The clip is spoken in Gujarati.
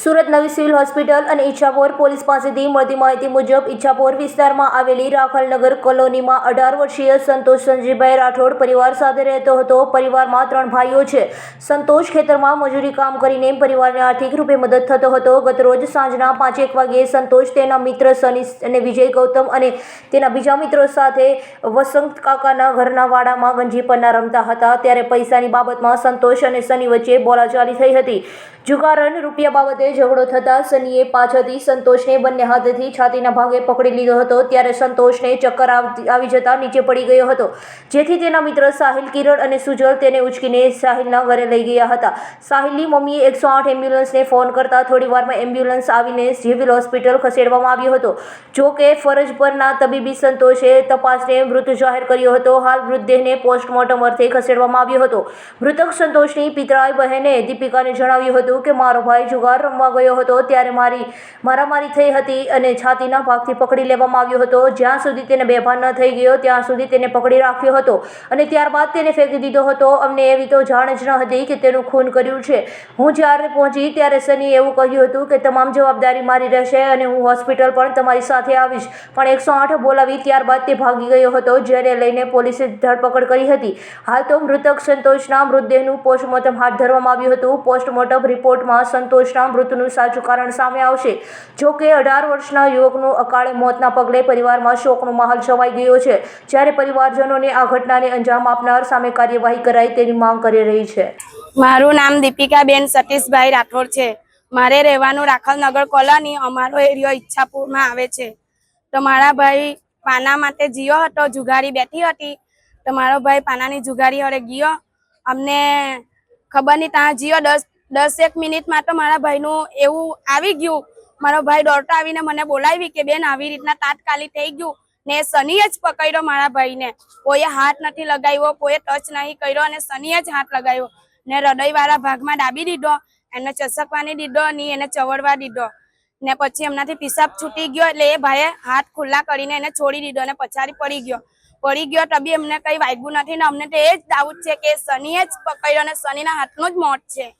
સુરત નવી સિવિલ હોસ્પિટલ અને ઈચ્છાપોર પોલીસ પાસેથી મળતી માહિતી મુજબ ઈચ્છાપોર વિસ્તારમાં આવેલી રાખલનગર કોલોનીમાં અઢાર વર્ષીય સંતોષ સંજીભાઈ રાઠોડ પરિવાર સાથે રહેતો હતો. પરિવારમાં ત્રણ ભાઈઓ છે. સંતોષ ખેતરમાં મજૂરી કામ કરીને પરિવારને આર્થિક રૂપે મદદ થતો હતો. ગતરોજ સાંજના પાંચેક વાગ્યે સંતોષ તેના મિત્ર સની અને વિજય ગૌતમ અને તેના બીજા મિત્રો સાથે વસંત કાકાના ઘરના વાડામાં ગંજી પરના રમતા હતા. ત્યારે પૈસાની બાબતમાં સંતોષ અને સની વચ્ચે બોલાચાલી થઈ હતી. જુગારન રૂપિયા બાબતે ઝઘડો થતા સનીએ પાછળથી સંતોષને બંને હાથેથી છાતીના ભાગે પકડી લીધો હતો. ત્યારે સંતોષને ચક્કર આવી જતા નીચે પડી ગયો હતો. જેથી તેના મિત્ર સાહિલ કિરણ અને સુજલ તેને ઉચકીને સાહિલના ઘરે લઈ ગયા હતા. સાહિલની મમ્મીએ એકસો આઠ એમ્બ્યુલન્સને ફોન કરતા થોડી વારમાં એમ્બ્યુલન્સ આવીને સિવિલ હોસ્પિટલ ખસેડવામાં આવ્યો હતો. જો કે ફરજ પરના તબીબી સંતોષે તપાસને મૃત જાહેર કર્યો હતો. હાલ મૃતદેહને પોસ્ટમોર્ટમ અર્થે ખસેડવામાં આવ્યો હતો. મૃતક સંતોષની પિતરાય બહેને દીપિકાને જણાવ્યું હતું કે મારો ભાઈ જુગાર રમવા ગયો હતો, ત્યારે મારી મારામારી થઈ હતી અને છાતીના ભાગથી પકડી લેવામાં આવ્યો હતો. જ્યાં સુધી તેને બેભાન ન થઈ ગયો, ત્યાં સુધી તેને પકડી રાખ્યો હતો અને ત્યારબાદ તેને ફેંકી દીધો હતો. અમને એવી તો જાણ જ ન હતી કે તેનું ખૂન કર્યું છે. હું જ્યારે પહોંચી, ત્યારે સનીએ એવું કહ્યું હતું કે, તમામ જવાબદારી મારી રહેશે અને હું હોસ્પિટલ પણ તમારી સાથે આવીશ. પણ એકસો આઠ બોલાવી ત્યારબાદ તે ભાગી ગયો હતો, જેને લઈને પોલીસે ધરપકડ કરી હતી. હાલ તો મૃતક સંતોષના મૃતદેહનું પોસ્ટમોર્ટમ હાથ ધરવામાં આવ્યું હતું. પોસ્ટમોર્ટમ રિપોર્ટમાં સંતોષના મૃત્યુનું સાચું કારણ સામે આવશે. જો કે અઢાર વર્ષના યુવકનું અકાળે મોતના પગલે પરિવારમાં શોકનો માહોલ છવાઈ ગયો છે. જ્યારે પરિવારજનોને આ ઘટનાને અંજામ આપનાર સામે કાર્યવાહી કરાય તેની માંગ કરી રહી છે. મારું નામ દીપિકાબેન સતીશભાઈ રાઠોડ છે. મારે રહેવાનું રાખલનગર કોલોની. અમારો એરિયો ઈચ્છાપુરમાં આવે છે. તો મારા ભાઈ પાના માટે જીયો હતો, જુગારી બેઠી હતી. તો મારો ભાઈ પાનાની જુગારી હરે ગયો. અમને ખબર નહીં, ત્યાં જીયો દસ દસ એક મિનિટમાં તો મારા ભાઈનું એવું આવી ગયું. મારો ભાઈ દોડતો આવીને મને બોલાવી કે, બેન, આવી રીતના તાત્કાલિક થઈ ગયું. ને સનીએ જ પકડ્યો મારા ભાઈને. કોઈએ હાથ નથી લગાવ્યો, કોઈએ ટચ નહીં કર્યો અને સનીએ જ હાથ લગાવ્યો. ને હૃદયવાળા ભાગમાં ડાબી દીધો, એને ચસકવાની દીધો ની એને ચવડવા દીધો. ને પછી એમનાથી પિસાબ છૂટી ગયો એટલે એ ભાઈએ હાથ ખુલ્લા કરીને એને છોડી દીધો અને પછાડી પડી ગયો. પડી ગયો તો બી એમને કઈ વાગ્યું નથી ને અમને તો એ જ ડાઉટ છે કે સનીએ જ પકડ્યો અને સનીના હાથનું જ મોત છે.